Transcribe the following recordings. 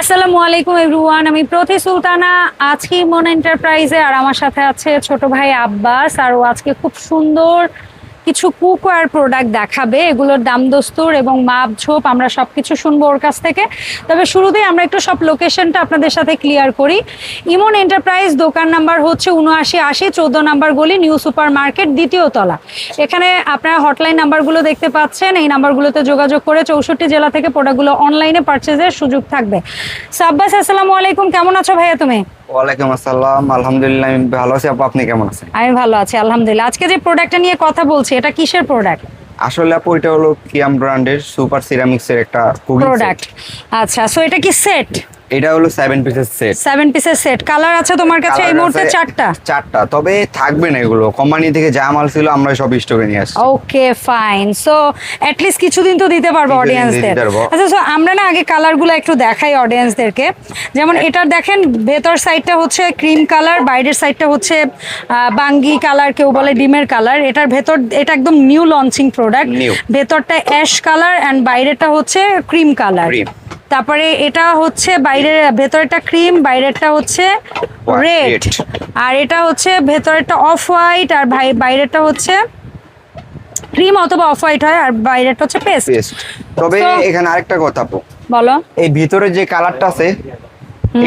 আসসালামু আলাইকুম এভরিওয়ান, আমি প্রতি সুলতানা, আজকে মন এন্টারপ্রাইজে আর আমার সাথে আছে ছোট ভাই আব্বাস। আর ও আজকে খুব সুন্দর কিছু কুকওয়্যার প্রোডাক্ট দেখাবে, এগুলোর দাম দস্তুর এবং মাপ, ঝোপ, আমরা সব কিছু শুনব ওর কাছ থেকে। তবে শুরুতেই আমরা একটু সব লোকেশনটা আপনাদের সাথে ক্লিয়ার করি। ইমন এন্টারপ্রাইজ দোকান নাম্বার হচ্ছে উনআশি আশি, চোদ্দ নাম্বার গলি নিউ সুপার মার্কেট দ্বিতীয় তলা। এখানে আপনারা হটলাইন নাম্বারগুলো দেখতে পাচ্ছেন, এই নাম্বারগুলোতে যোগাযোগ করে চৌষট্টি জেলা থেকে প্রোডাক্টগুলো অনলাইনে পারচেজের সুযোগ থাকবে। সাব্বাস, আসসালামু আলাইকুম, কেমন আছো ভাইয়া তুমি? ওয়ালাইকুম আসসালাম। আলহামদুলিল্লাহ আমি ভালো আছি। আপু আপনি কেমন আছেন? আমি ভালো আছি আলহামদুলিল্লাহ। আজকে যে প্রোডাক্টটা নিয়ে কথা বলছি এটা কিসের প্রোডাক্ট আসলে আপু এটা হলো কিয়াম ব্র্যান্ডের সুপার সিরামিক্সের একটা প্রোডাক্ট আচ্ছা সো এটা কি সেট এটা হলো সেভেন পিসের সেট সেভেন পিসের সেট কালার আছে তোমার কাছে এই মুহূর্তে চারটা? চারটা। তবে থাকবে না এগুলো। কোম্পানি থেকে যা মাল ছিল আমরা সব স্টকে নিয়ে আসছি। ওকে ফাইন সো লিস্ট কিছুদিন তো দিতে পারব অডিয়েন্সদের আচ্ছা সো আমরা না আগে কালারগুলো একটু দেখাই অডিয়েন্সদেরকে যেমন এটার দেখেন ভেতর সাইডটা হচ্ছে ক্রিম কালার বাইরের সাইডটা হচ্ছে বাঙ্গি কালার কেউ বলে ডিমের কালার এটার ভেতর এটা একদম নিউ লঞ্চিং প্রোডাক্ট ভেতরটা অ্যাশ কালার অ্যান্ড বাইরেটা হচ্ছে ক্রিম কালার. তারপরে এটা হচ্ছে বাইরের ভেতরেরটা ক্রিম বাইরেরটা হচ্ছে রেড আর এটা হচ্ছে ভেতরেরটা অফ হোয়াইট আর বাইরেরটা হচ্ছে ক্রিম অথবা অফ হোয়াইট হয় আর বাইরেরটা হচ্ছে পেস্ট পেস্ট তবে এখানে আরেকটা কথা বলো। এই ভিতরে যে কালারটা আছে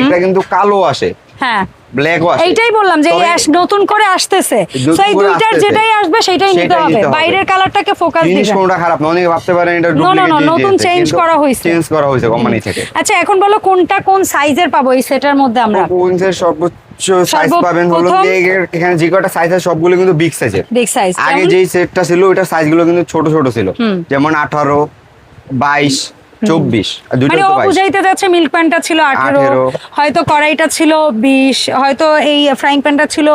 এটা কিন্তু কালো আসে। হ্যাঁ। এইটাই বললাম যে অ্যাশ নতুন করে আসতেছে। নতুন তো এই দুইটার যেটাই আসবে সেটাই নিতে হবে। বাইরের কালারটাকে ফোকাস জিনিস কোনটা খারাপ না অনেকে ভাবতে পারেন এটা নতুন change করা হয়েছে। চেঞ্জ করা হয়েছে কোম্পানি থেকে। আচ্ছা এখন বলো কোনটা কোন সাইজের পাবো এই সেটার মধ্যে আমরা? কোইন্সের সর্বোচ্চ সাইজ পাবেন? হলো এখানে যে কটা সাইজ আছে সবগুলো কিন্তু বিগ সাইজের বিগ সাইজ আগে যেই সেটটা ছিল সাইজগুলো কিন্তু ছোট ছোট ছিল। যেমন আঠারো বাইশ চব্বিশ। মানে ও বুঝাইতে যাচ্ছে মিল্ক প্যানটা ছিল আঠেরো হয়তো কড়াইটা ছিল বিশ হয়তো এই ফ্রাইং প্যানটা ছিল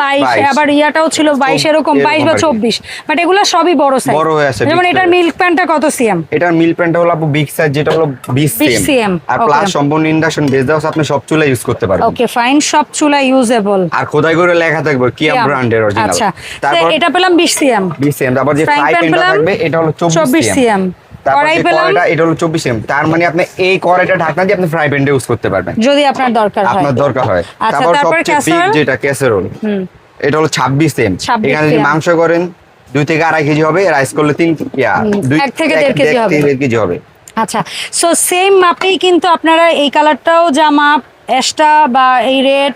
বাইশ আবার ইয়াটাও ছিল বাইশ এরকম বাইশ বা চব্বিশ। বাট এগুলো সবই বড় সাইজ বড় হয়ে আছে, যেমন এটার মিল্ক প্যানটা কত সিএম? এটার মিল প্যান্টটা হলো আপু বিগ সাইজ যেটা হলো বিশ 20 সিএম। আর. প্লাস সম্পূর্ণ ইন্ডাকশন বেস আপনি সব চুলা ইউজ করতে পারবেন। ওকে ফাইন সব চুলা ইউজেবল আর খোদাই করে লেখা থাকবে কিয়া ব্র্যান্ডের অরিজিনাল আচ্ছা। তারপর এটা পেলাম বিশ সিএম। বিশ সিএম তারপর যে ফ্রাই প্যানটা থাকবে এটা হলো চব্বিশ চব্বিশ সিএম। এটা হলো চব্বিশ সিএম তার মানে আপনি এই কড়াইটা ঢাকনা দিয়ে আপনি ফ্রাই প্যানটা ইউজ করতে পারবেন। যদি আপনার দরকার হয়। আপনার দরকার হয়। আচ্ছা, তারপর তারপর সবচেয়ে বিগ যেটা ক্যাসেরোল এটা হলো ছাব্বিশ এম এখানে যদি মাংস করেন দুই থেকে আড়াই কেজি হবে রাইস করলে তিন এক থেকে দেড় কেজি হবে। কেজি হবে। আচ্ছা সো সেম মাপেই কিন্তু আপনারা এই কালারটাও যা মাপ এক্সট্রা বা এই রেড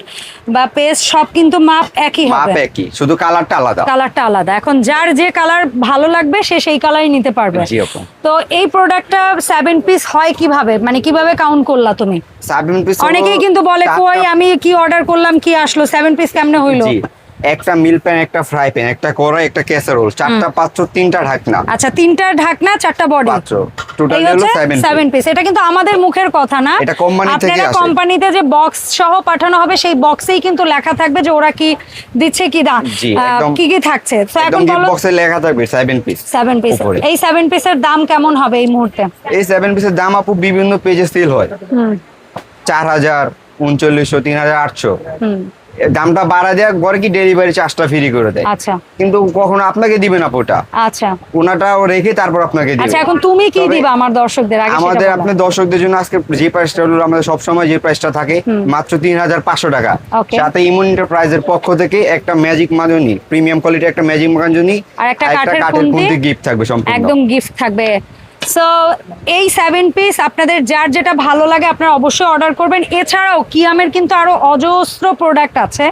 বা পেস্ট সব কিন্তু মাপ একই মাপ একই শুধু কালারটা আলাদা। কালারটা আলাদা। এখন যার যে কালার ভালো লাগবে সে সেই কালারই নিতে পারবে। জি তো এই প্রোডাক্টটা সেভেন পিস হয় কীভাবে? মানে কীভাবে কাউন্ট করলা তুমি? 7 পিস অনেকেই কিন্তু বলে কই আমি কি অর্ডার করলাম কি আসলো? সেভেন পিস কেমনে হইল? জি। একটা মিল প্যান একটা ফ্রাই প্যান একটা কড়াই একটা ক্যাসারোল চারটা পাত্র তিনটা ঢাকনা। আচ্ছা তিনটা ঢাকনা চারটা বডি পাত্র। টোটাল হলো হচ্ছে সেভেন সেভেন পিস এটা কিন্তু আমাদের মুখের কথা না। এটা company থেকে আপনারা আসে। কোম্পানিতে যে বক্স সহ পাঠানো হবে সেই বক্সেই কিন্তু লেখা থাকবে যে ওরা কি দিচ্ছে কি না। আহ, কি কি থাকছে? তো এখন বলো বক্সে লেখা থাকবে সেভেন পিস সেভেন পিস এই সেভেন পিসের দাম কেমন হবে এই মুহূর্তে? এই সেভেন পিসের দাম আপু বিভিন্ন পেজে সেল হয়। হুম। চার হাজার উনচল্লিশশো তিন হাজার আটশো। দামটা বাড়া দেওয়া করে কি ডেলিভারি চার্জটা ফ্রি করে দেয়। আচ্ছা। কিন্তু কখনো আপনাকে দিবে না ওটা আচ্ছা। ওনাটাও রেখে তারপর আপনাকে দিবে। আচ্ছা এখন তুমি কি দিবা আমার দর্শকদের? আগে আমাদের। আপনার দর্শকদের জন্য আজকে যে প্রাইসটা হলো আমাদের সবসময় যে প্রাইসটা থাকে মাত্র তিন হাজার পাঁচশো টাকা। Okay. সাথে ইমন এন্টারপ্রাইজের পক্ষ থেকে একটা ম্যাজিক মাজনি প্রিমিয়াম কোয়ালিটি একটা ম্যাজিক মাজনি আর একটা কাঠের খুন্তি গিফট থাকবে সম্পূর্ণ। একদম গিফট থাকবে। সো এই সেভেন পিস আপনাদের যার যেটা ভালো লাগে আপনারা অবশ্যই অর্ডার করবেন। এছাড়াও কিয়ামের কিন্তু আরও অজস্র প্রোডাক্ট আছে।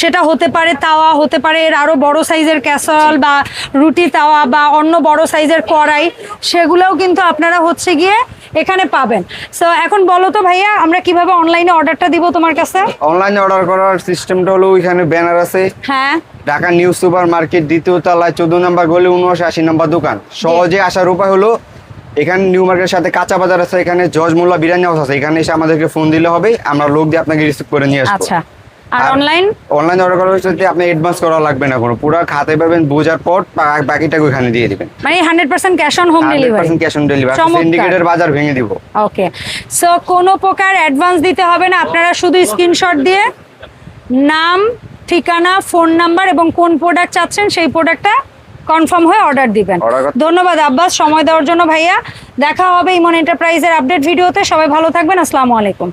সেটা হতে পারে তাওয়া হতে পারে এর আরও বড় সাইজের ক্যাসল বা রুটি তাওয়া বা অন্য বড় সাইজের কড়াই। সেগুলোও কিন্তু আপনারা হচ্ছে গিয়ে এখানে পাবেন। সো এখন বলো তো ভাইয়া আমরা কীভাবে অনলাইনে অর্ডারটা দিব তোমার কাছে? অনলাইনে অর্ডার করার সিস্টেমটা হলো ওইখানে ব্যানার আছে। হ্যাঁ। ঢাকা নিউ সুপার মার্কেট দ্বিতীয় তলায় চোদ্দ নম্বর গলি উনআশি আশি নম্বর দোকান। সহজে আসার উপায় হলো এখানে নিউ মার্কেটের সাথে কাঁচা বাজার আছে এখানে জজ মোল্লা বিরিয়ানি হাউস আছে এখানে এসে আমাদেরকে ফোন দিলে হবে আমরা লোক দিয়ে আপনাকে রিসিভ করে নিয়ে আসব। আচ্ছা। আর অনলাইন অনলাইন অর্ডার করার সাথে আপনি অ্যাডভান্স করা লাগবে না কোনো পুরো খাতে পাবেন বোঝার পর বা- বাকিটাকে ওখানে দিয়ে দিবেন। মানে hundred percent cash on home delivery 100% cash on delivery সিন্ডিকেটের বাজার ভেঙে দিব। ওকে সো কোনো প্রকার অ্যাডভান্স দিতে হবে না আপনারা শুধু স্ক্রিনশট দিয়ে নাম ঠিকানা ফোন নাম্বার এবং কোন প্রোডাক্ট চাচ্ছেন সেই প্রোডাক্টটা কনফার্ম হয়ে অর্ডার দিবেন। ধন্যবাদ আব্বাস সময় দেওয়ার জন্য ভাইয়া। দেখা হবে ইমন এন্টারপ্রাইজের আপডেট ভিডিওতে। সবাই ভালো থাকবেন। আসসালামু আলাইকুম।